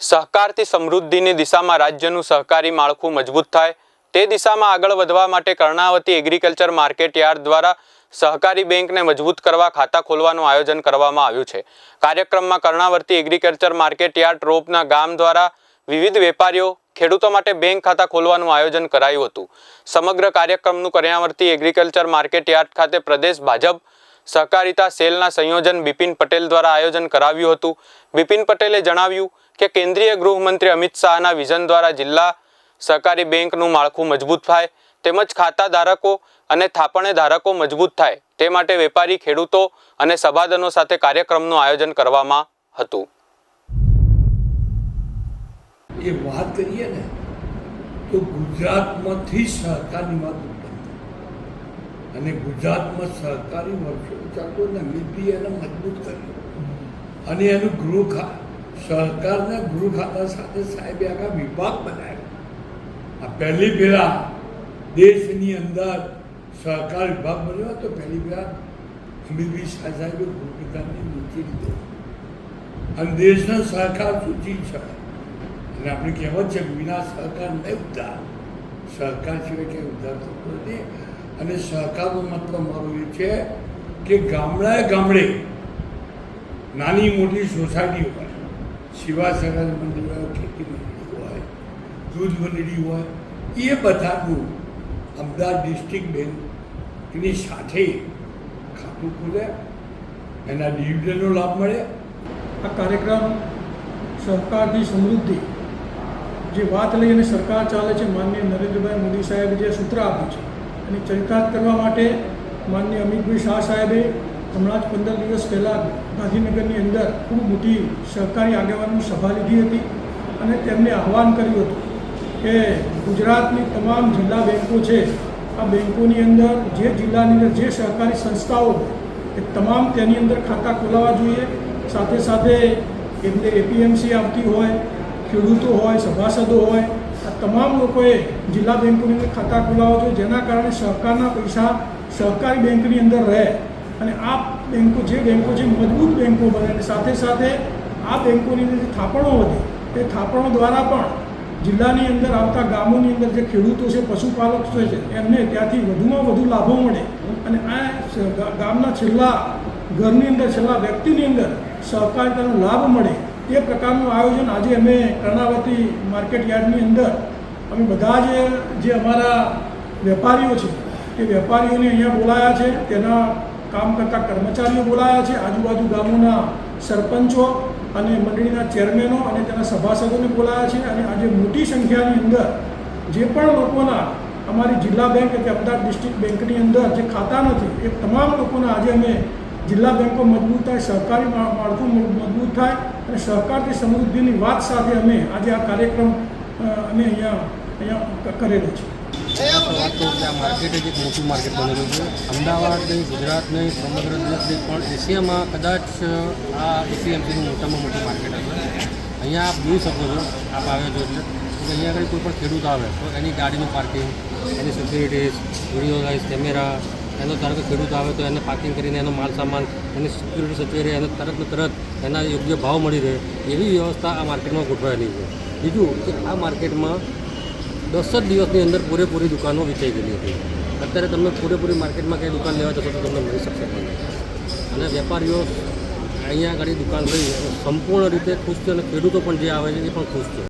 સહકારથી સમૃદ્ધિની દિશામાં રાજ્યનું સહકારી માળખું મજબૂત થાય. તે દિશામાં આગળ વધવા માટે કર્ણાવતી એગ્રીકલ્ચર માર્કેટ યાર્ડ દ્વારા સહકારી બેંકને મજબૂત કરવા ખાતા ખોલવાનું આયોજન કરવામાં આવ્યું છે. કાર્યક્રમમાં કર્ણાવતી એગ્રીકલ્ચર માર્કેટ યાર્ડ રોપના ગામ દ્વારા વિવિધ વેપારીઓ ખેડૂતો માટે બેંક ખાતા ખોલવાનું આયોજન કરાયું હતું. સમગ્ર કાર્યક્રમનું કર્ણાવતી એગ્રીકલ્ચર માર્કેટ યાર્ડ ખાતે પ્રદેશ ભાજપ, સહકારિતા સેલના સંયોજન બિપિન પટેલ દ્વારા આયોજન કરાવ્યું હતું. બિપિન પટેલે જણાવ્યું કે કેન્દ્રીય ગૃહમંત્રી અમિત શાહના વિઝન દ્વારા જિલ્લા સહકારી બેંકનું માળખું મજબૂત થાય તેમજ ખાતા ધારકો અને થાપણે ધારકો મજબૂત થાય તે માટે વેપારી ખેડૂતો અને સભાદનો સાથે કાર્યક્રમનું આયોજન કરવામાં હતું. એ વાત કરીએ ને તો ગુજરાતમાંથી સહકારની વાત ઉત્પન્ન અને ગુજરાતમાં સહકારી વર્ષો ચાલતો ને મજબૂત કર્યું. અને એનું ગૃહ ખા સહકારના ગૃહ ખાતા સાથે સાહેબે આખા વિભાગ બનાવ્યો. આ પહેલી પહેલા દેશની અંદર સહકાર વિભાગ બન્યો તો પહેલી પહેલા અમીરભાઈ શાહ સાહેબે ગૃહપ્રધાનની નીચે લીધો. અને દેશનો સહકાર સૂચિ છે. અને આપણે કહેવત છે વિના સહકાર નહીં ઉદ્ધાર સહકાર સિવાય ક્યાંય ઉદ્ધાર થતો નથી. અને સહકારનો મતલબ મારો એ છે કે ગામડાએ ગામડે નાની મોટી સોસાયટી સેવા સહકાર હોય ખેતી મંડળી હોય દૂધ મંડળી હોય, એ બધાનું અમદાવાદ ડિસ્ટ્રિક્ટ બેંકની સાથે ખાતું ખોલે, એના ડિવિડન્ડનો લાભ મળે. આ કાર્યક્રમ સહકારથી સમૃદ્ધિ, જે વાત લઈ અને સરકાર ચાલે છે, માનનીય નરેન્દ્રભાઈ મોદી સાહેબે જે સૂત્ર આપ્યું છે અને ચરિતાર્થ કરવા માટે માનનીય અમિતભાઈ શાહ સાહેબે હમણાં જ પંદર દિવસ પહેલાં ગાંધીનગરની અંદર ખૂબ મોટી સહકારી આગેવાનની સભા લીધી હતી અને તેમને આહવાન કર્યું હતું કે ગુજરાતની તમામ જિલ્લા બેન્કો છે, આ બેન્કોની અંદર જે જિલ્લાની અંદર જે સહકારી સંસ્થાઓ એ તમામ તેની અંદર ખાતા ખોલાવવા જોઈએ. સાથે સાથે એમને એપીએમસી આવતી હોય, ખેડૂતો હોય, સભાસદો હોય, આ તમામ લોકોએ જિલ્લા બેન્કોની અંદર ખાતા ખોલાવવા જોઈએ. જેના કારણે સહકારના પૈસા સહકારી બેંકની અંદર રહે. અને આ બેન્કો જે બેન્કો છે, મજબૂત બેન્કો બને અને સાથે સાથે આ બેન્કોની અંદર જે થાપણો વધે, તે થાપણો દ્વારા પણ જિલ્લાની અંદર આવતા ગામોની અંદર જે ખેડૂતો છે, પશુપાલક છે, એમને ત્યાંથી વધુમાં વધુ લાભો મળે. અને આ ગામના છેલ્લા ઘરની અંદર, છેલ્લા વ્યક્તિની અંદર સહકારિતાનો લાભ મળે. એ પ્રકારનું આયોજન આજે અમે કર્ણાવતી માર્કેટ યાર્ડની અંદર અમે બધા જે જે અમારા વેપારીઓ છે, એ વેપારીઓને અહીંયા બોલાયા છે. તેના કામ કરતા કર્મચારીઓ બોલાયા છે. આજુબાજુ ગામોના સરપંચો અને મંડળીના ચેરમેનો અને તેના સભાસદોને બોલાયા છે અને આજે મોટી સંખ્યાની અંદર જે પણ લોકોના અમારી જિલ્લા બેંક કે અમદાવાદ ડિસ્ટ્રિક્ટ બેંકની અંદર જે ખાતા નથી, એ તમામ લોકોના આજે અમે જિલ્લા બેંકો મજબૂત થાય, સહકારી માળખું મજબૂત થાય અને સહકારથી સમૃદ્ધિની વાત સાથે અમે આજે આ કાર્યક્રમ અમે અહીંયા અહીંયા કરેલો છે. માર્કેટ જ મોટું માર્કેટ બનેલું છે. અમદાવાદ નહીં, ગુજરાત નહીં, સમગ્ર પણ એશિયામાં કદાચ આ એપીએમસીનું મોટામાં મોટું માર્કેટ હશે. અહીંયા આપ જોઈ શકો આપ આવ્યો એટલે. અહીંયા આગળ કોઈ પણ ખેડૂત આવે, તો એની ગાડીનું પાર્કિંગ એની સિક્યુરિટીઝ વીડિયો કેમેરા એનો ધારો ખેડૂત આવે તો એને પાર્કિંગ કરીને એનો માલ સામાન, એની સિક્યુરિટી સચવાઈ રહે, એને તરત ને તરત એના યોગ્ય ભાવ મળી રહે, એવી વ્યવસ્થા આ માર્કેટમાં ગોઠવાયેલી છે. બીજું કે આ માર્કેટમાં દસ જ દિવસની અંદર પૂરેપૂરી દુકાનો વેચાઈ ગયેલી હતી. અત્યારે તમે પૂરેપૂરી માર્કેટમાં કંઈ દુકાન લેવા જશો તો તમને મળી શકશે નહીં. અને વેપારીઓ અહીંયા આગળ દુકાન લઈ સંપૂર્ણ રીતે ખુશ છે અને ખેડૂતો પણ જે આવે છે એ પણ ખુશ છે.